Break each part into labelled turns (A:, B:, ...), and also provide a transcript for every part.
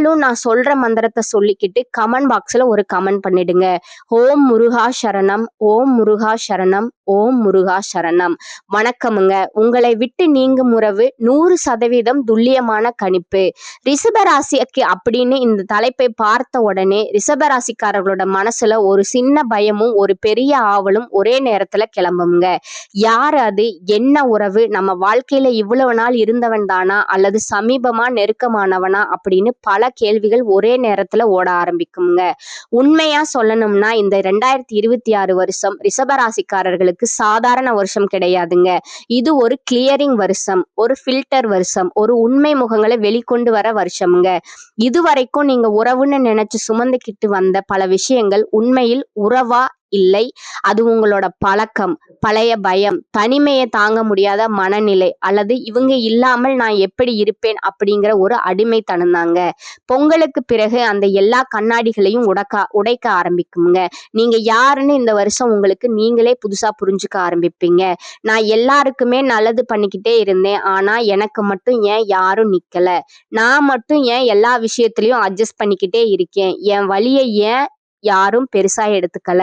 A: நீங்களும் நான் சொல்ற மந்திரத்தை சொல்லிக்கிட்டு கமெண்ட் பாக்ஸ்ல ஒரு கமெண்ட் பண்ணிடுங்க. ஓம் முருகா சரணம் ஓம் முருகா சரணம் ஓம் முருகா சரணம். வணக்கமுங்க. உங்களை விட்டு நீங்கும் உறவு நூறு சதவீதம் துல்லியமான கணிப்பு. ரிஷபராசிக்கு அப்படின்னு இந்த தலைப்பை பார்த்த உடனே ரிஷபராசிக்காரர்களோட மனசுல ஒரு சின்ன பயமும் ஒரு பெரிய ஆவலும் ஒரே நேரத்துல கிளம்புங்க. யார் அது? என்ன உறவு? நம்ம வாழ்க்கையில இவ்வளவு நாள் இருந்தவன் தானா? அல்லது சமீபமா நெருக்கமானவனா? அப்படின்னு பல கேள்விகள் ஒரே நேரத்துல ஓட ஆரம்பிக்குங்க உண்மையா சொல்லணும்னா இந்த ரெண்டாயிரத்தி இருபத்தி ஆறு வருஷம் ரிஷபராசிக்காரர்களுக்கு சாதாரண வருஷம் கிடையாதுங்க. இது ஒரு கிளியரிங் வருஷம் ஒரு ஃபில்டர் வருஷம் ஒரு உண்மை முகங்களை வெளிக்கொண்டு வர வருஷம்ங்க. இதுவரைக்கும் நீங்க உறவுன்னு நினைச்சு சுமந்துக்கிட்டு வந்த பல விஷயங்கள் உண்மையில் உறவா இல்லை. அது உங்களோட பழக்கம் பழைய பயம் தனிமையை தாங்க முடியாத மனநிலை அல்லது இவங்க இல்லாமல் நான் எப்படி இருப்பேன் அப்படிங்கிற ஒரு அடிமைத்தனம் தாங்க. பொங்கலுக்கு பிறகு அந்த எல்லா கண்ணாடிகளையும் உடைக்க உடைக்க ஆரம்பிக்குங்க. நீங்க யாருன்னு இந்த வருஷம் உங்களுக்கு நீங்களே புதுசா புரிஞ்சுக்க ஆரம்பிப்பீங்க. நான் எல்லாருக்குமே நல்லது பண்ணிக்கிட்டே இருந்தேன். ஆனா எனக்கு மட்டும் ஏன் யாரும் நிக்கல? நான் மட்டும் ஏன் எல்லா விஷயத்திலையும் அட்ஜஸ்ட் பண்ணிக்கிட்டே இருக்கேன்? என் வழியை ஏன் யாரும் பெருசா எடுத்துக்கல.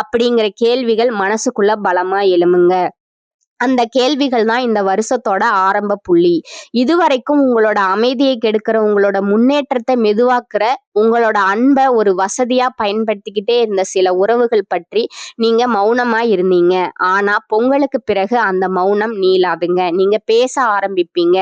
A: அப்படிங்கிற கேள்விகள் மனசுக்குள்ள பலமா எழுமுங்க அந்த கேள்விகள் தான் இந்த வருஷத்தோட ஆரம்ப புள்ளி. இதுவரைக்கும் உங்களோட அமைதியை கெடுக்கிற உங்களோட முன்னேற்றத்தை மெதுவாக்குற உங்களோட அன்பை ஒரு வசதியா பயன்படுத்திக்கிட்டே இருந்த சில உறவுகள் பற்றி நீங்க மௌனமா இருந்தீங்க. ஆனா பொங்கலுக்கு பிறகு அந்த மௌனம் நீளாதுங்க. நீங்க பேச ஆரம்பிப்பீங்க.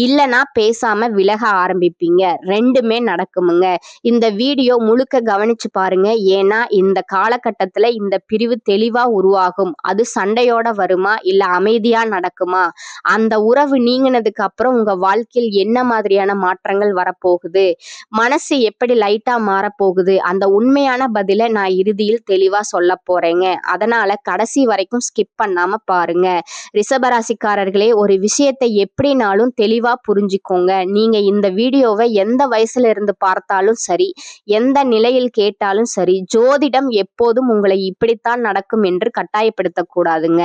A: இல்லனா பேசாம விலக ஆரம்பிப்பீங்க. ரெண்டுமே நடக்குமுங்க. இந்த வீடியோ முழுக்க கவனிச்சு பாருங்க. ஏன்னா இந்த காலகட்டத்துல இந்த பிரிவு தெளிவா உருவாகும். அது சண்டையோட வருமா? இல்ல அமைதியா நடக்குமா? அந்த உறவு நீங்கினதுக்கு அப்புறம் உங்க வாழ்க்கையில் என்ன மாதிரியான மாற்றங்கள் வரப்போகுது? மனசு எப்படி லைட்டா மாறப்போகுது. அந்த உண்மையான பதிலை நான் இறுதியில் தெளிவா சொல்ல போறேங்க. அதனால கடைசி வரைக்கும் ஸ்கிப் பண்ணாம பாருங்க. ரிஷபராசிக்காரர்களே ஒரு விஷயத்தை எப்படினாலும் தெளிவா புரிஞ்சுக்கோங்க. நீங்க இந்த வீடியோவை எந்த வயசுல இருந்து பார்த்தாலும் சரி எந்த நிலையில் கேட்டாலும் சரி ஜோதிடம் எப்போதும் உங்களை இப்படித்தான் நடக்கும் என்று கட்டாயப்படுத்த கூடாதுங்க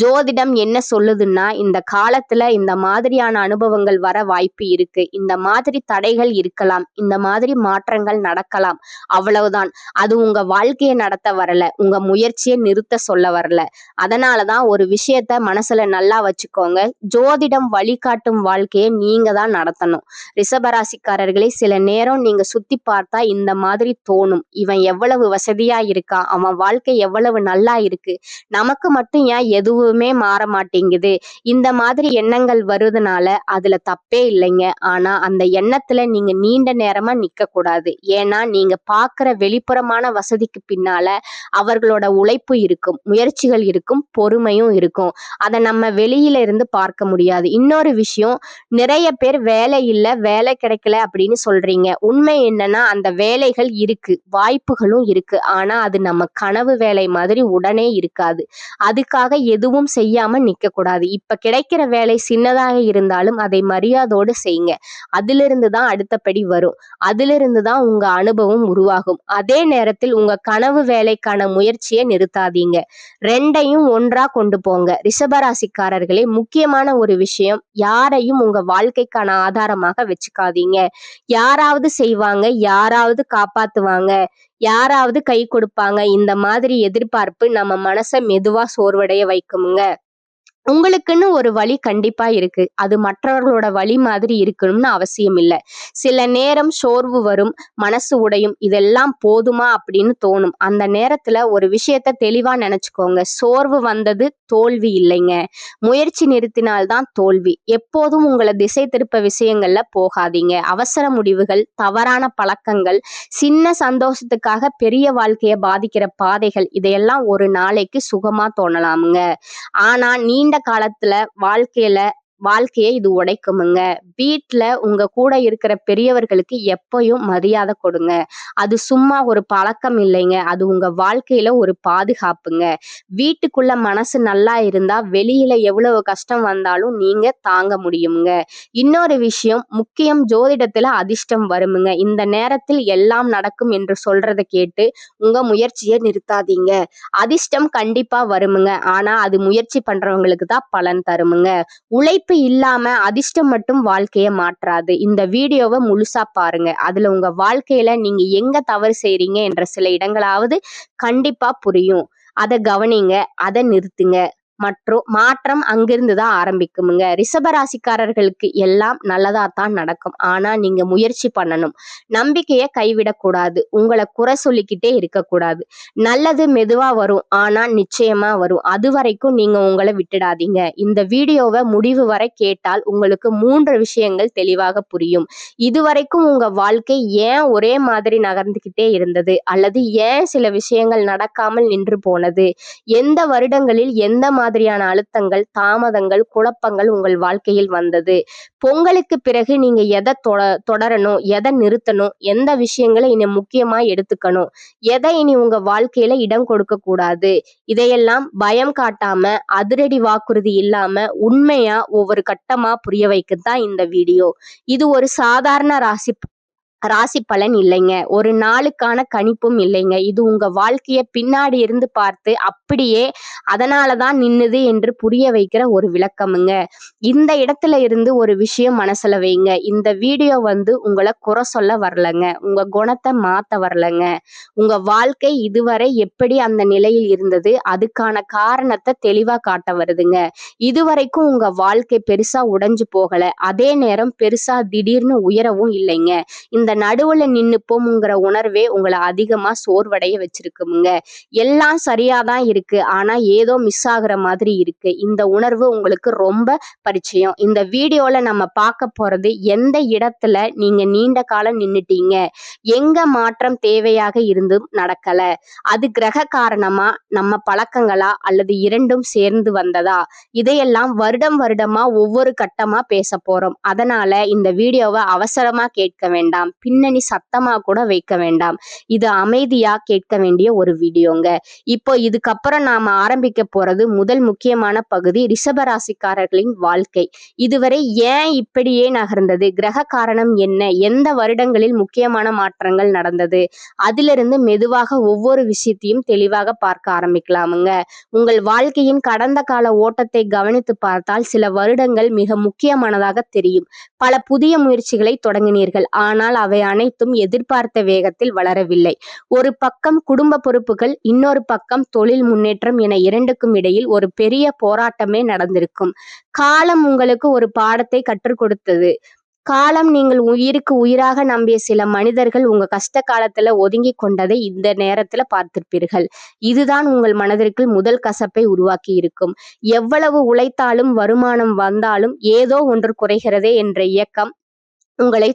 A: ஜோதிடம் என்ன சொல்லுதுன்னா இந்த காலத்துல இந்த மாதிரியான அனுபவங்கள் வர வாய்ப்பு இருக்கு. இந்த மாதிரி தடைகள் இருக்கலாம். இந்த மாதிரி மாற்ற மாற்றங்கள் நடக்கலாம். அவ்வளவுதான். அது உங்க வாழ்க்கையை நடத்த வரல. உங்க முயற்சியை நிறுத்த சொல்ல வரல. அதனாலதான் ஒரு விஷயத்த மனசுல நல்லா வச்சுக்கோங்க. ஜோதிடம் வழிகாட்டும் வாழ்க்கையை நீங்க தான் நடத்தணும். ரிசபராசிக்காரர்களை சில நேரம் நீங்க சுத்தி பார்த்தா இந்த மாதிரி தோணும். இவன் எவ்வளவு வசதியா இருக்கான் அவன் வாழ்க்கை எவ்வளவு நல்லா இருக்கு? நமக்கு மட்டும் ஏன் எதுவுமே மாற மாட்டேங்குது? இந்த மாதிரி எண்ணங்கள் வருதுனால அதுல தப்பே இல்லைங்க. ஆனா அந்த எண்ணத்துல நீங்க நீண்ட நேரமா நிக்க கூடாது ஏன்னா நீங்க பாக்குற வெளிப்புறமான வசதிக்கு பின்னால அவர்களோட உழைப்பு இருக்கும் முயற்சிகள் இருக்கும் பொறுமையும் இருக்கும். அதை நம்ம வெளியில இருந்து பார்க்க முடியாது. இன்னொரு விஷயம் நிறைய பேர் வேலை இல்ல வேலை கிடைக்கல அப்படின்னு சொல்றீங்க. உண்மை என்னன்னா அந்த வேலைகள் இருக்கு வாய்ப்புகளும் இருக்கு. ஆனா அது நம்ம கனவு வேலை மாதிரி உடனே இருக்காது. அதுக்காக எதுவும் செய்யாம நிக்க கூடாது இப்ப கிடைக்கிற வேலை சின்னதாக இருந்தாலும் அதை மரியாதோடு செய்யுங்க. அதிலிருந்து தான் அடுத்தபடி வரும். அதிலிருந்து தான் உங்க அனுபவம் உருவாகும். அதே நேரத்தில் உங்க கனவு வேலைக்கான முயற்சியை நிறுத்தாதீங்க. ரெண்டையும் ஒன்றா கொண்டு போங்க. ரிஷபராசிக்காரர்களே முக்கியமான ஒரு விஷயம் யாரையும் உங்க வாழ்க்கைக்கான ஆதாரமாக வச்சுக்காதீங்க. யாராவது செய்வாங்க யாராவது காப்பாத்துவாங்க யாராவது கை கொடுப்பாங்க. இந்த மாதிரி எதிர்பார்ப்பு நம்ம மனசை மெதுவா சோர்வடைய வைக்குமுங்க உங்களுக்குன்னு ஒரு வழி கண்டிப்பா இருக்கு. அது மற்றவர்களோட வழி மாதிரி இருக்கணும்னு அவசியம் இல்லை. சில நேரம் சோர்வு வரும் மனசு உடையும் இதெல்லாம் போதுமா அப்படின்னு தோணும். அந்த நேரத்துல ஒரு விஷயத்த தெளிவா நினைச்சுக்கோங்க. சோர்வு வந்தது தோல்வி இல்லைங்க. முயற்சி நிறுத்தினால்தான் தோல்வி. எப்போதும் உங்களை திசை திருப்ப விஷயங்கள்ல போகாதீங்க. அவசர முடிவுகள் தவறான பழக்கங்கள் சின்ன சந்தோஷத்துக்காக பெரிய வாழ்க்கைய பாதிக்கிற பாதைகள் இதையெல்லாம் ஒரு நாளைக்கு சுகமா தோணலாமுங்க. ஆனா நீண்ட காலத்துல வாழ்க்கையில வாழ்க்கையை இது உடைக்குமுங்க. வீட்டில் உங்க கூட இருக்கிற பெரியவர்களுக்கு எப்பயும் மரியாதை கொடுங்க. அது சும்மா ஒரு பழக்கம் இல்லைங்க. அது உங்க வாழ்க்கையில ஒரு பாதுகாப்புங்க. வீட்டுக்குள்ள மனசு நல்லா இருந்தா வெளியில எவ்வளவு கஷ்டம் வந்தாலும் நீங்க தாங்க முடியுங்க இன்னொரு விஷயம் முக்கியம் ஜோதிடத்துல அதிர்ஷ்டம் வருமுங்க. இந்த நேரத்தில் எல்லாம் நடக்கும் என்று சொல்றதை கேட்டு உங்க முயற்சியை நிறுத்தாதீங்க. அதிர்ஷ்டம் கண்டிப்பா வருமுங்க. ஆனா அது முயற்சி பண்றவங்களுக்கு தான் பலன் தருமுங்க. உழைப்பு இல்லாம அதிர்ஷ்டம் மட்டும் வாழ்க்கையை மாற்றாது. இந்த வீடியோவை முழுசா பாருங்க. அதுல உங்க வாழ்க்கையில நீங்க எங்க தவறு செய்றீங்க என்ற சில இடங்களாவது கண்டிப்பா புரியும். அதை கவனிங்க. அதை நிறுத்துங்க. மற்றும் மாற்றம் அங்கிருந்து தான் ஆரம்பிக்குமுங்க. ரிஷபராசிக்காரர்களுக்கு எல்லாம் நல்லதா தான் நடக்கும். ஆனா நீங்க முயற்சி பண்ணணும். நம்பிக்கையை கைவிடக்கூடாது. உங்களை குறை சொல்லிக்கிட்டே இருக்கக்கூடாது. நல்லது மெதுவா வரும். ஆனா நிச்சயமா வரும். அது வரைக்கும் நீங்க உங்களை விட்டுடாதீங்க. இந்த வீடியோவை முடிவு வரை கேட்டால் உங்களுக்கு மூன்று விஷயங்கள் தெளிவாக புரியும். இதுவரைக்கும் உங்க வாழ்க்கை ஏன் ஒரே மாதிரி நகர்ந்துகிட்டே இருந்தது? அல்லது ஏன் சில விஷயங்கள் நடக்காமல் நின்று போனது? எந்த வருடங்களில் எந்த மாதிரி மாதிரியான அழுத்தங்கள் தாமதங்கள் குழப்பங்கள் உங்கள் வாழ்க்கையில் வந்தது. பொங்கலுக்கு பிறகு நீங்க எதை தொட தொடரணும் எதை நிறுத்தணும் எந்த விஷயங்களை இனி முக்கியமா எடுத்துக்கணும் எதை இனி உங்க வாழ்க்கையில இடம் கொடுக்க கூடாது இதையெல்லாம் பயம் காட்டாம அதிரடி வாக்குறுதி இல்லாம உண்மையா ஒவ்வொரு கட்டமா புரிய வைக்கத்தான் இந்த வீடியோ. இது ஒரு சாதாரண ராசி ராசி பலன் இல்லைங்க. ஒரு நாளுக்கான கணிப்பும் இல்லைங்க. இது உங்க வாழ்க்கையை பின்னாடி இருந்து பார்த்து அப்படியே அதனால தான் நின்னுது என்று புரிய வைக்கிற ஒரு விளக்கமுங்க. இந்த இடத்துல இருந்து ஒரு விஷயம் மனசுல வைங்க. இந்த வீடியோ வந்து உங்களை குறை சொல்ல வரலங்க. உங்க குணத்தை மாத்த வரலங்க. உங்க வாழ்க்கை இதுவரை எப்படி அந்த நிலையில் இருந்தது? அதுக்கான காரணத்தை தெளிவா காட்ட வருதுங்க. இதுவரைக்கும் உங்க வாழ்க்கை பெருசா உடைஞ்சு போகல. அதே நேரம் பெருசா திடீர்னு உயரவும் இல்லைங்க. இந்த நடுவுல நின்னுப்போம்ங்கிற உணர்வே உங்களை அதிகமா சோர்வடைய வச்சிருக்குமுங்க. எல்லாம் சரியாதான் இருக்கு. ஆனா ஏதோ மிஸ் ஆகுற மாதிரி இருக்கு. இந்த உணர்வு உங்களுக்கு ரொம்ப பரிச்சயம். இந்த வீடியோல நம்ம பார்க்க போறது எந்த இடத்துல நீங்க நீண்ட காலம் நின்னுட்டீங்க? எங்க மாற்றம் தேவையாக இருந்தும் நடக்கல. அது கிரக காரணமா நம்ம பழக்கங்களா அல்லது இரண்டும் சேர்ந்து வந்ததா? இதையெல்லாம் வருடம் வருடமா ஒவ்வொரு கட்டமா பேச போறோம். அதனால இந்த வீடியோவை அவசரமா கேட்க வேண்டாம். பின்னணி சத்தமா கூட வைக்க வேண்டாம். இது அமைதியா கேட்க வேண்டிய ஒரு வீடியோங்க. இப்போ இதுக்கப்புறம் நாம ஆரம்பிக்க போறது முதல் முக்கியமான பகுதி ரிஷபராசிக்காரர்களின் வாழ்க்கை. இதுவரை ஏன் இப்படியே நகர்ந்தது? கிரக காரணம் என்ன? எந்த வருடங்களில் முக்கியமான மாற்றங்கள் நடந்தது? அதிலிருந்து மெதுவாக ஒவ்வொரு விஷயத்தையும் தெளிவாக பார்க்க ஆரம்பிக்கலாமுங்க. உங்கள் வாழ்க்கையின் கடந்த கால ஓட்டத்தை கவனித்து பார்த்தால் சில வருடங்கள் மிக முக்கியமானதாக தெரியும். பல புதிய முயற்சிகளை தொடங்கினீர்கள். ஆனால் அவை அனைத்தும் எதிர்பார்த்த வேகத்தில் வளரவில்லை. ஒரு பக்கம் குடும்ப பொறுப்புகள் இன்னொரு பக்கம் தொழில் முன்னேற்றம் என இரண்டுக்கும் இடையில் ஒரு பெரிய போராட்டமே நடந்திருக்கும். காலம் உங்களுக்கு ஒரு பாடத்தை கற்றுக் கொடுத்தது. காலம் நீங்கள் உயிருக்கு உயிராக நம்பிய சில மனிதர்கள் உங்க கஷ்ட காலத்துல ஒதுங்கி கொண்டதை இந்த நேரத்துல பார்த்திருப்பீர்கள். இதுதான் உங்கள் மனதிற்குள் முதல் கசப்பை உருவாக்கி இருக்கும். எவ்வளவு உழைத்தாலும் வருமானம் வந்தாலும் ஏதோ ஒன்று குறைகிறதே என்ற இயக்கம் உங்களை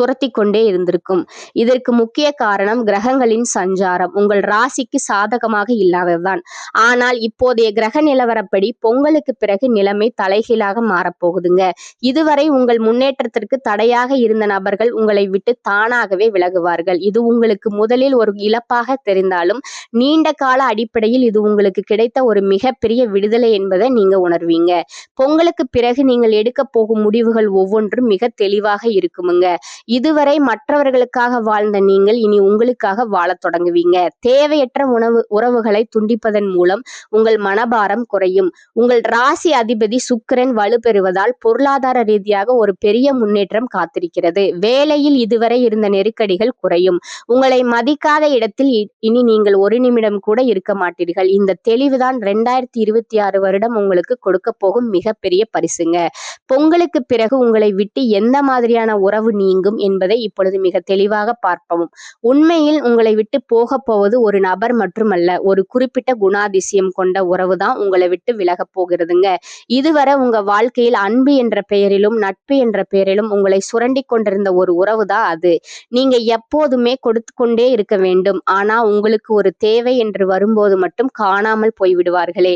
A: துரத்தி கொண்டே இருந்திருக்கும். இதற்கு முக்கிய காரணம் கிரகங்களின் சஞ்சாரம். உங்கள் ராசிக்கு சாதகமாக இல்லாததுதான். ஆனால் இப்போதைய கிரக நிலவரப்படி பொங்கலுக்கு பிறகு நிலைமை தலைகீழாக மாறப்போகுதுங்க. இதுவரை உங்கள் முன்னேற்றத்திற்கு தடையாக இருந்த நபர்கள் உங்களை விட்டு தானாகவே விலகுவார்கள். இது உங்களுக்கு முதலில் ஒரு இழப்பாக தெரிந்தாலும் நீண்ட கால அடிப்படையில் இது உங்களுக்கு கிடைத்த ஒரு மிகப்பெரிய விடுதலை என்பதை நீங்க உணர்வீங்க. பொங்கலுக்கு பிறகு நீங்கள் எடுக்க போகும் முடிவுகள் ஒவ்வொன்றும் மிக தெளிவாக இருக்குமுங்க. இதுவரை மற்றவர்களுக்காக வாழ்ந்த நீங்கள் இனி உங்களுக்காக வாழத் தொடங்குவீங்க. தேவையற்ற உணவு உறவுகளை துண்டிப்பதன் மூலம் உங்கள் மனபாரம் குறையும். உங்கள் ராசி அதிபதி சுக்கிரன் வலுப்பெறுவதால் பொருளாதார ரீதியாக ஒரு பெரிய முன்னேற்றம் காத்திருக்கிறது. வேலையில் இதுவரை இருந்த நெருக்கடிகள் குறையும். உங்களை மதிக்காத இடத்தில் இ- இனி நீங்கள் ஒரு நிமிடம் கூட இருக்க மாட்டீர்கள். இந்த தெளிவுதான் ரெண்டாயிரத்தி இருபத்தி ஆறு வருடம் உங்களுக்கு கொடுக்க போகும் மிகப்பெரிய பரிசுங்க. பொங்கலுக்கு பிறகு உங்களை விட்டு எந்த மாதிரியான உறவு நீங்கும் என்பதை இப்பொழுது மிக தெளிவாக பார்ப்போம். உண்மையில் உங்களை விட்டு போக போவது ஒரு நபர் மட்டுமல்ல ஒரு குறிப்பிட்ட குணாதிசயம் கொண்ட உறவு தான் உங்களை விட்டு விலகப் போகிறதுங்க. இதுவரை உங்க வாழ்க்கையில் அன்பு என்ற பெயரிலும் நட்பு என்ற பெயரிலும் உங்களை சுரண்டி கொண்டிருந்த ஒரு உறவு தான் அது. நீங்க எப்போதுமே கொடுத்து கொண்டே இருக்க வேண்டும். ஆனா உங்களுக்கு ஒரு தேவை என்று வரும்போது மட்டும் காணாமல் போய்விடுவார்களே.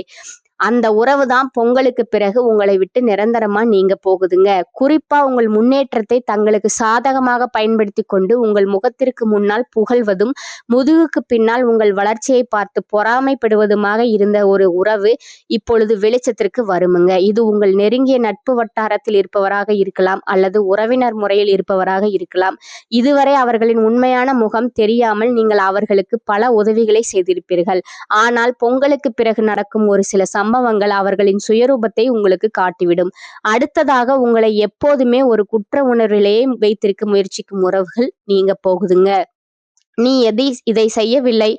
A: அந்த உறவு தான் பொங்கலுக்கு பிறகு உங்களை விட்டு நிரந்தரமா நீங்க போகுதுங்க. குறிப்பா உங்கள் முன்னேற்றத்தை தங்களுக்கு சாதகமாக பயன்படுத்தி கொண்டு உங்கள் முகத்திற்கு முன்னால் புகழ்வதும் முதுகுக்கு பின்னால் உங்கள் வளர்ச்சியை பார்த்து பொறாமைப்படுவதுமாக இருந்த ஒரு உறவு இப்பொழுது வெளிச்சத்திற்கு வருமுங்க. இது உங்கள் நெருங்கிய நட்பு வட்டாரத்தில் இருப்பவராக இருக்கலாம் அல்லது உறவினர் முறையில் இருப்பவராக இருக்கலாம். இதுவரை அவர்களின் உண்மையான முகம் தெரியாமல் நீங்கள் அவர்களுக்கு பல உதவிகளை செய்திருப்பீர்கள். ஆனால் பொங்கலுக்கு பிறகு நடக்கும் ஒரு சில சம்பவங்கள் அவர்களின் சுயரூபத்தை உங்களுக்கு காட்டிவிடும். அடுத்ததாக உங்களை எப்போதுமே ஒரு குற்ற உணர்விலேயே வைத்திருக்க முயற்சிக்கும் உறவுகள் நீங்க போகுதுங்க. நீ எதை இதை செய்யவில்லை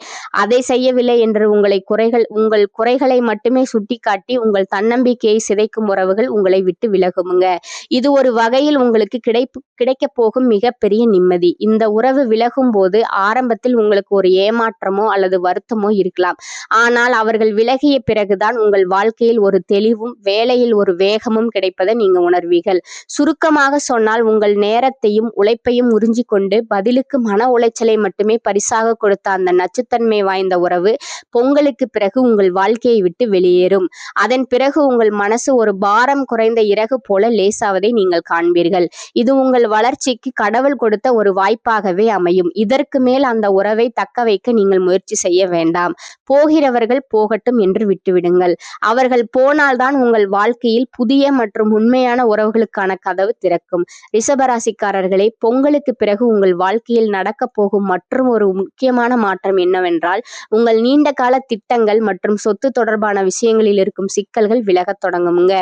A: அதை செய்யவில்லை என்று உங்களை குறைகள் உங்கள் குறைகளை மட்டுமே சுட்டிக்காட்டி உங்கள் தன்னம்பிக்கையை சிதைக்கும் உறவுகள் உங்களை விட்டு விலகுமுங்க. இது ஒரு வகையில் உங்களுக்கு கிடைப்பு கிடைக்க போகும் மிகப்பெரிய நிம்மதி. இந்த உறவு விலகும் போது ஆரம்பத்தில் உங்களுக்கு ஒரு ஏமாற்றமோ அல்லது வருத்தமோ இருக்கலாம். ஆனால் அவர்கள் விலகிய பிறகுதான் உங்கள் வாழ்க்கையில் ஒரு தெளிவும் வேலையில் ஒரு வேகமும் கிடைப்பதை நீங்க உணர்வீர்கள். சுருக்கமாக சொன்னால் உங்கள் நேரத்தையும் உழைப்பையும் உறிஞ்சி கொண்டு பதிலுக்கு மன உளைச்சலை மட்டும் மட்டுமே பரிசாக கொடுத்த அந்த நச்சுத்தன்மை வாய்ந்த உறவு பொங்கலுக்கு பிறகு உங்கள் வாழ்க்கையை விட்டு வெளியேறும். அதன் பிறகு உங்கள் மனசு ஒரு பாரம் குறைந்த இறகு போல லேசாவதை நீங்கள் காண்பீர்கள். இது உங்கள் வளர்ச்சிக்கு கடவுள் கொடுத்த ஒரு வாய்ப்பாகவே அமையும். இதற்கு மேல் அந்த உறவை தக்க வைக்க நீங்கள் முயற்சி செய்ய வேண்டாம். போகிறவர்கள் போகட்டும் என்று விட்டுவிடுங்கள். அவர்கள் போனால்தான் உங்கள் வாழ்க்கையில் புதிய மற்றும் உண்மையான உறவுகளுக்கான கதவு திறக்கும். ரிஷபராசிக்காரர்களே பொங்கலுக்கு பிறகு உங்கள் வாழ்க்கையில் நடக்க போகும் மற்றும் மற்றும் ஒரு முக்கியமான மாற்றம் என்னவென்றால் உங்கள் நீண்ட கால திட்டங்கள் மற்றும் சொத்து தொடர்பான விஷயங்களில் இருக்கும் சிக்கல்கள் விலகத் தொடங்குங்க.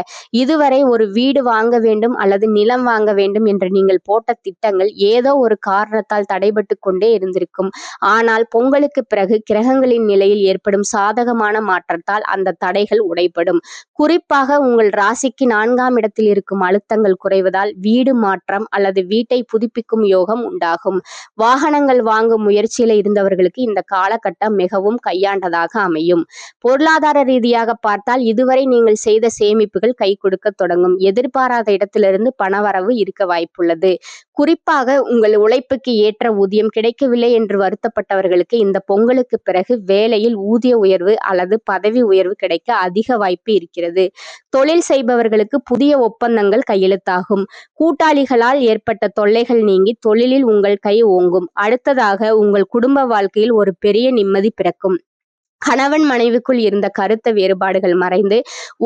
A: இதுவரை ஒரு வீடு வாங்க வேண்டும் அல்லது நிலம் வாங்க வேண்டும் என்று நீங்கள் போட்ட திட்டங்கள் ஏதோ ஒரு காரணத்தால் தடைபட்டு கொண்டே இருந்திருக்கும். ஆனால் பொங்கலுக்கு பிறகு கிரகங்களின் நிலையில் ஏற்படும் சாதகமான மாற்றத்தால் அந்த தடைகள் உடைப்படும் குறிப்பாக உங்கள் ராசிக்கு நான்காம் இடத்தில் இருக்கும் அழுத்தங்கள் குறைவதால் வீடு மாற்றம் அல்லது வீட்டை புதுப்பிக்கும் யோகம் உண்டாகும். வாகனங்கள் வாங்கும் முயற்சியில இருந்தவர்களுக்கு இந்த காலகட்டம் மிகவும் கையாண்டதாக அமையும். பொருளாதார ரீதியாக பார்த்தால் இதுவரை நீங்கள் செய்த சேமிப்புகள் கை கொடுக்க தொடங்கும். எதிர்பாராத இடத்திலிருந்து பணவரவு இருக்க வாய்ப்புள்ளது. குறிப்பாக உங்கள் உழைப்புக்கு ஏற்ற ஊதியம் கிடைக்கவில்லை என்று வருத்தப்பட்டவர்களுக்கு இந்த பொங்கலுக்கு பிறகு வேலையில் ஊதிய உயர்வு அல்லது பதவி உயர்வு கிடைக்க அதிக வாய்ப்பு இருக்கிறது. தொழில் செய்பவர்களுக்கு புதிய ஒப்பந்தங்கள் கையெழுத்தாகும். கூட்டாளிகளால் ஏற்பட்ட தொல்லைகள் நீங்கி தொழிலில் உங்கள் கை ஓங்கும். அடுத்ததாக உங்கள் குடும்ப வாழ்க்கையில் ஒரு பெரிய நிம்மதி பிறக்கும். கணவன் மனைவிக்குள் இருந்த கருத்த வேறுபாடுகள் மறைந்து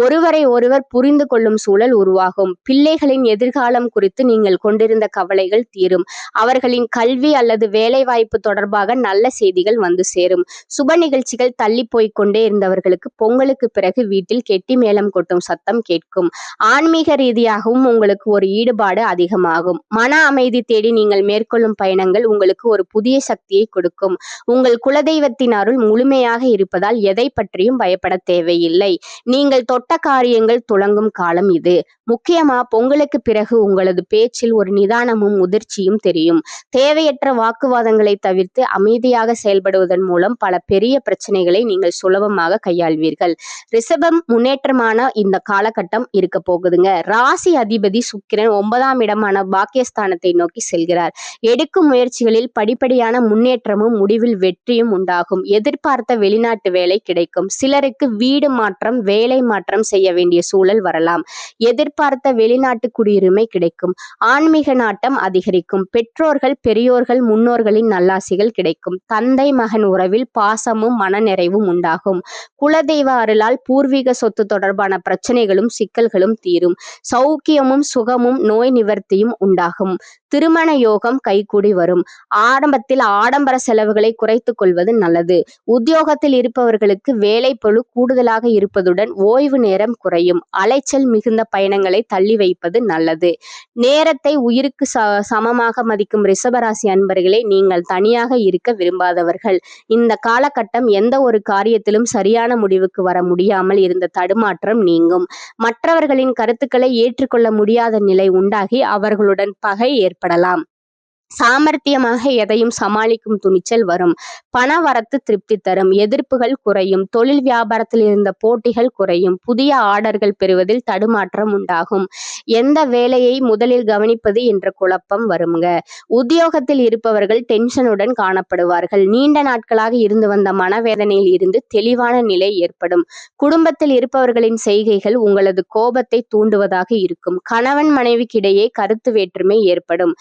A: ஒருவரை ஒருவர் புரிந்து கொள்ளும் சூழல் உருவாகும். பிள்ளைகளின் எதிர்காலம் குறித்து நீங்கள் கொண்டிருந்த கவலைகள் தீரும். அவர்களின் கல்வி அல்லது வேலைவாய்ப்பு தொடர்பாக நல்ல செய்திகள் வந்து சேரும். சுப நிகழ்ச்சிகள் தள்ளி போய் கொண்டே இருந்தவர்களுக்கு பொங்கலுக்கு பிறகு வீட்டில் கெட்டி மேளம் கொட்டும் சத்தம் கேட்கும். ஆன்மீக ரீதியாகவும் உங்களுக்கு ஒரு ஈடுபாடு அதிகமாகும். மன அமைதி தேடி நீங்கள் மேற்கொள்ளும் பயணங்கள் உங்களுக்கு ஒரு புதிய சக்தியை கொடுக்கும். உங்கள் குலதெய்வத்தின் அருள் முழுமையாக இருப்பதால் எதை பற்றியும் பயப்பட தேவையில்லை. நீங்கள் தொட்ட காரியங்கள் துளங்கும் காலம் இது. முக்கியமா பொங்கலுக்கு பிறகு உங்களது பேச்சில் ஒரு நிதானமும் முதிர்ச்சியும் தெரியும். தேவையற்ற வாக்குவாதங்களை தவிர்த்து அமைதியாக செயல்படுவதன் மூலம் பல பெரிய பிரச்சனைகளை நீங்கள் சுலபமாக கையாள்வீர்கள். ரிஷபம் முன்னேற்றமான இந்த காலகட்டம் இருக்க போகுதுங்க. ராசி அதிபதி சுக்கிரன் ஒன்பதாம் இடமான பாக்கியஸ்தானத்தை நோக்கி செல்கிறார். எடுக்கும் முயற்சிகளில் படிப்படியான முன்னேற்றமும் முடிவில் வெற்றியும் உண்டாகும். எதிர்பார்த்த வெளிநாட்டு வெளிநாட்டு வேலை கிடைக்கும். சிலருக்கு வீடு மாற்றம் வேலை மாற்றம் செய்ய வேண்டிய சூழல் வரலாம். எதிர்பார்த்த வெளிநாட்டு குடியுரிமை கிடைக்கும். ஆன்மீக நாட்டம் அதிகரிக்கும். பெற்றோர்கள் பெரியோர்கள் முன்னோர்களின் நல்லாசிகள் கிடைக்கும். தந்தை மகன் உறவில் பாசமும் மனநிறைவும் உண்டாகும். குலதெய்வ அருளால் பூர்வீக சொத்து தொடர்பான பிரச்சனைகளும் சிக்கல்களும் தீரும். சௌக்கியமும் சுகமும் நோய் நிவர்த்தியும் உண்டாகும். திருமண யோகம் கைகூடி வரும். ஆரம்பத்தில் ஆடம்பர செலவுகளை குறைத்துக் கொள்வது நல்லது. உத்தியோகத்தில் இருப்பவர்களுக்கு வேலை பொழு கூடுதலாக இருப்பதுடன் ஓய்வு நேரம் குறையும். அலைச்சல் மிகுந்த பயணங்களை தள்ளி வைப்பது நல்லது. நேரத்தை உயிருக்கு சமமாக மதிக்கும் ரிஷபராசி அன்பர்களே நீங்கள் தனியாக இருக்க விரும்பாதவர்கள். இந்த காலகட்டம் எந்த ஒரு காரியத்திலும் சரியான முடிவுக்கு வர முடியாமல் இருந்த தடுமாற்றம் நீங்கும். மற்றவர்களின் கருத்துக்களை ஏற்றுக்கொள்ள முடியாத நிலை உண்டாகி அவர்களுடன் பகை ஏற்படலாம் சாமர்த்தியமாக எதையும் சமாளிக்கும் துணிச்சல் வரும். பண வரத்து திருப்தி தரும். எதிர்ப்புகள் குறையும். தொழில் வியாபாரத்தில் இருந்த போட்டிகள் குறையும். புதிய ஆர்டர்கள் பெறுவதில் தடுமாற்றம் உண்டாகும். எந்த வேலையை முதலில் கவனிப்பது என்ற குழப்பம் வருங்க உத்தியோகத்தில் இருப்பவர்கள் டென்ஷனுடன் காணப்படுவார்கள். நீண்ட நாட்களாக இருந்து வந்த மனவேதனையில் இருந்து தெளிவான நிலை ஏற்படும். குடும்பத்தில் இருப்பவர்களின் செய்கைகள் உங்களது கோபத்தை தூண்டுவதாக இருக்கும். கணவன் மனைவிக்கிடையே கருத்து வேற்றுமை ஏற்படும்.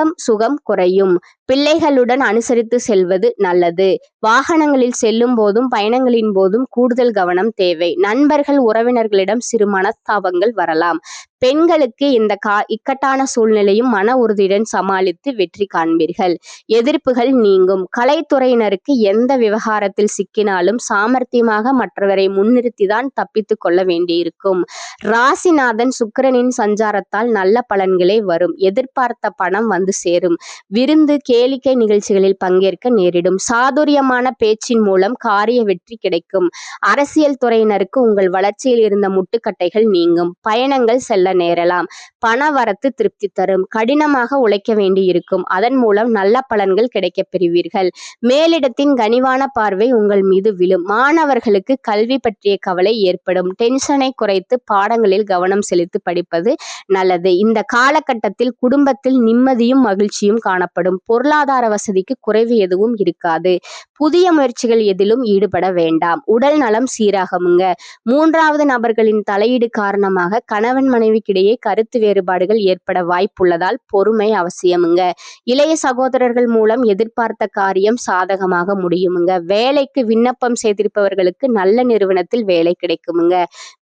A: சிற்றின்பம் சுகம் குறையும். பிள்ளைகளுடன் அனுசரித்து செல்வது நல்லது. வாகனங்களில் செல்லும் போதும் பயணங்களின் போதும் கூடுதல் கவனம் தேவை. நண்பர்கள் உறவினர்களிடம் சிறு மனஸ்தாபங்கள் வரலாம். பெண்களுக்கு இந்த கா இக்கட்டான சூழ்நிலையும் மன உறுதியுடன் சமாளித்து வெற்றி காண்பீர்கள். எதிர்ப்புகள் நீங்கும். கலைத்துறையினருக்கு எந்த விவகாரத்தில் சிக்கினாலும் சாமர்த்தியமாக மற்றவரை முன்னிறுத்திதான் தப்பித்து கொள்ள வேண்டியிருக்கும். ராசிநாதன் சுக்கிரனின் சஞ்சாரத்தால் நல்ல பலன்களே வரும். எதிர்பார்த்த பணம் வந்து வந்து சேரும். விருந்து கேளிக்கை நிகழ்ச்சிகளில் பங்கேற்க நேரிடும். சாதுரியமான பேச்சின் மூலம் காரிய வெற்றி கிடைக்கும். அரசியல் துறையினருக்கு உங்கள் வளர்ச்சியில் இருந்த முட்டுக்கட்டைகள் நீங்கும். பயணங்கள் செல்ல நேரலாம். பண வரத்து திருப்தி தரும். கடினமாக உழைக்க வேண்டி இருக்கும். அதன் மூலம் நல்ல பலன்கள் கிடைக்கப் பெறுவீர்கள். மேலிடத்தின் கனிவான பார்வை உங்கள் மீது விழும். மாணவர்களுக்கு கல்வி பற்றிய கவலை ஏற்படும். டென்ஷனை குறைத்து பாடங்களில் கவனம் செலுத்தி படிப்பது நல்லது. இந்த காலகட்டத்தில் குடும்பத்தில் நிம்மதியும் மகிழ்ச்சியும் காணப்படும். பொருளாதார வசதிக்கு குறைவு எதுவும் இருக்காது. புதிய முயற்சிகள் எதிலும் ஈடுபட வேண்டாம். உடல் நலம் சீராகமுங்க. மூன்றாவது நபர்களின் தலையீடு காரணமாக கணவன் மனைவிக்கிடையே கருத்து வேறுபாடுகள் ஏற்பட வாய்ப்புள்ளதால் பொறுமை அவசியமுங்க. இளைய சகோதரர்கள் மூலம் எதிர்பார்த்த காரியம் சாதகமாக முடியுமுங்க. வேலைக்கு விண்ணப்பம் செய்திருப்பவர்களுக்கு நல்ல நிறுவனத்தில் வேலை கிடைக்குமுங்க.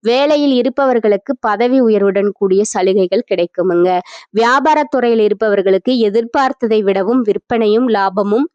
A: வேலையில் இருப்பவர்களுக்கு பதவி உயர்வுடன் கூடிய சலுகைகள் கிடைக்குமுங்க. வியாபாரத்துறையில் இருப்பவர்களுக்கு எதிர்பார்த்ததை விடவும் விற்பனையும் லாபமும்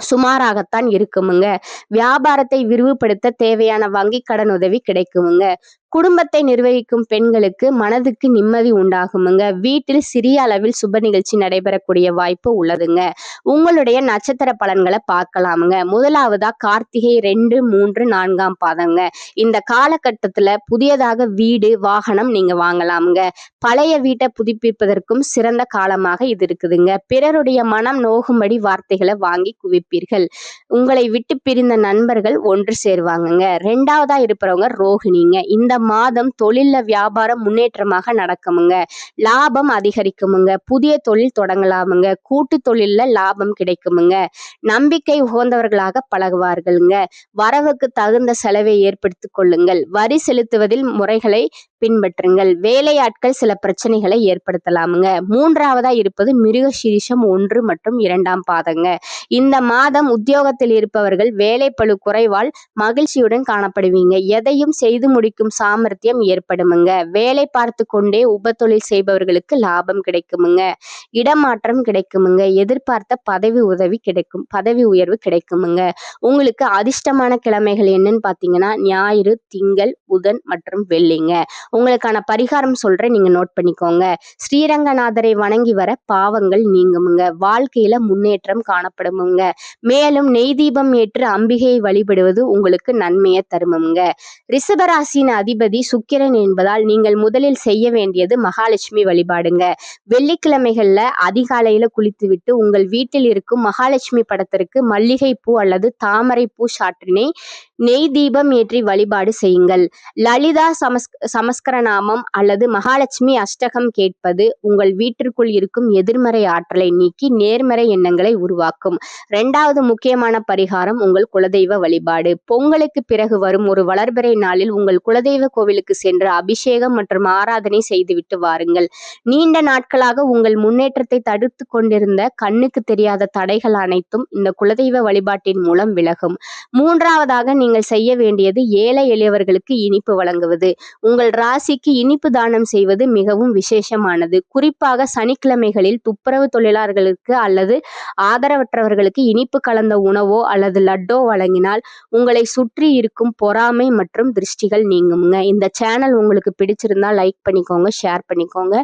A: சுமாராகத்தான் இருக்குமுங்க. வியாபாரத்தை விரிவுபடுத்த தேவையான வங்கி கடன் உதவி கிடைக்குமுங்க. குடும்பத்தை நிர்வகிக்கும் பெண்களுக்கு மனதுக்கு நிம்மதி உண்டாகுமுங்க. வீட்டில் சிறிய அளவில் சுப நிகழ்ச்சி நடைபெறக்கூடிய வாய்ப்பு உள்ளதுங்க. உங்களுடைய நட்சத்திர பலன்களை பார்க்கலாமுங்க. முதலாவதா கார்த்திகை ரெண்டு மூன்று நான்காம் பாதங்க. இந்த காலகட்டத்துல புதியதாக வீடு வாகனம் நீங்க வாங்கலாமுங்க. பழைய வீட்டை புதுப்பிப்பதற்கும் சிறந்த காலமாக இது இருக்குதுங்க. பிறருடைய மனம் நோகும்படி வார்த்தைகளை வாங்கி குவிப்பீர்கள். உங்களை விட்டு பிரிந்த நண்பர்கள் ஒன்று சேருவாங்கங்க. ரெண்டாவதா இருப்பவங்க ரோஹிணிங்க இந்த மாதம் தொழில வியாபாரம் முன்னேற்றமாக நடக்குமுங்க. லாபம் அதிகரிக்குமுங்க. புதிய தொழில் தொடங்கலாமுங்க. கூட்டு தொழில்ல லாபம் கிடைக்குமுங்க. நம்பிக்கை உகந்தவர்களாக பழகுவார்களுங்க. வரவுக்கு தகுந்த செலவை ஏற்படுத்திக் கொள்ளுங்கள். வரி செலுத்துவதில் முறைகளை பின்பற்றுங்கள். வேலையாட்கள் சில பிரச்சனைகளை ஏற்படுத்தலாமுங்க. மூன்றாவதா இருப்பது மிருகசீரிஷம் ஒன்று மற்றும் இரண்டாம் பாதங்க. இந்த மாதம் உத்தியோகத்தில் இருப்பவர்கள் வேலைப்பழு குறைவால் மகிழ்ச்சியுடன் காணப்படுவீங்க. எதையும் செய்து முடிக்கும் சாமர்த்தியம் ஏற்படுமுங்க. வேலை பார்த்து கொண்டே உபத்தொழில் செய்பவர்களுக்கு லாபம் கிடைக்குமுங்க. இடமாற்றம் கிடைக்குமுங்க. எதிர்பார்த்த பதவி உதவி கிடைக்கும். பதவி உயர்வு கிடைக்குமுங்க. உங்களுக்கு அதிர்ஷ்டமான கிழமைகள் என்னன்னு பார்த்தீங்கன்னா ஞாயிறு திங்கள் புதன் மற்றும் வெள்ளிங்க. உங்களுக்கான பரிகாரம் சொல்றேன் நீங்க நோட் பண்ணிக்கோங்க. ஸ்ரீரங்கநாதரை வணங்கி வர பாவங்கள் நீங்குமுங்க. வாழ்க்கையில முன்னேற்றம் காணப்படும் தருமுங்க. மேலும் நெய் தீபம் ஏற்று அம்பிகையை வழிபடுவது உங்களுக்கு நன்மையை தருமுங்க. ரிஷபராசியின் அதிபதி சுக்கிரன் என்பதால் நீங்கள் முதலில் செய்ய வேண்டியது மகாலட்சுமி வழிபாடுங்க. வெள்ளிக்கிழமைகள்ல அதிகாலையில குளித்துவிட்டு உங்கள் வீட்டில் இருக்கும் மகாலட்சுமி படத்திற்கு மல்லிகை பூ அல்லது தாமரை பூ சாற்றினை நெய் தீபம் ஏற்றி வழிபாடு செய்யுங்கள். லலிதா சமஸ் சமஸ்கரநாமம் அல்லது மகாலட்சுமி அஷ்டகம் கேட்பது உங்கள் வீட்டிற்குள் இருக்கும் எதிர்மறை ஆற்றலை நீக்கி நேர்மறை எண்ணங்களை உருவாக்கும். இரண்டாவது முக்கியமான பரிகாரம் உங்கள் குலதெய்வ வழிபாடு. பொங்கலுக்கு பிறகு வரும் ஒரு வளர்பிறை நாளில் உங்கள் குலதெய்வ கோவிலுக்கு சென்று அபிஷேகம் மற்றும் ஆராதனை செய்துவிட்டு வாருங்கள். நீண்ட நாட்களாக உங்கள் முன்னேற்றத்தை தடுத்து கொண்டிருந்த கண்ணுக்கு தெரியாத தடைகள் அனைத்தும் இந்த குலதெய்வ வழிபாட்டின் மூலம் விலகும். மூன்றாவதாக நீங்கள் செய்ய வேண்டியது ஏழை எளியவர்களுக்கு இனிப்பு வழங்குவது. உங்கள் ராசிக்கு இனிப்பு தானம் செய்வது மிகவும் விசேஷமானது. குறிப்பாக சனிக்கிழமைகளில் துப்புரவு தொழிலாளர்களுக்கு அல்லது ஆதரவற்றவர்கள் அவர்களுக்கு இனிப்பு கலந்த உணவோ அல்லது லட்டோ வழங்கினால் உங்களை சுற்றி இருக்கும் பொறாமை மற்றும் திருஷ்டிகள் நீங்குங்க. இந்த சேனல் உங்களுக்கு பிடிச்சிருந்தா லைக் பண்ணிக்கோங்க ஷேர் பண்ணிக்கோங்க.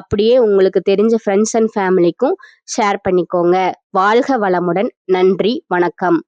A: அப்படியே உங்களுக்கு தெரிஞ்ச ஃப்ரெண்ட்ஸ் அண்ட் ஃபேமிலிக்கும் ஷேர் பண்ணிக்கோங்க. வாழ்க வளமுடன். நன்றி வணக்கம்.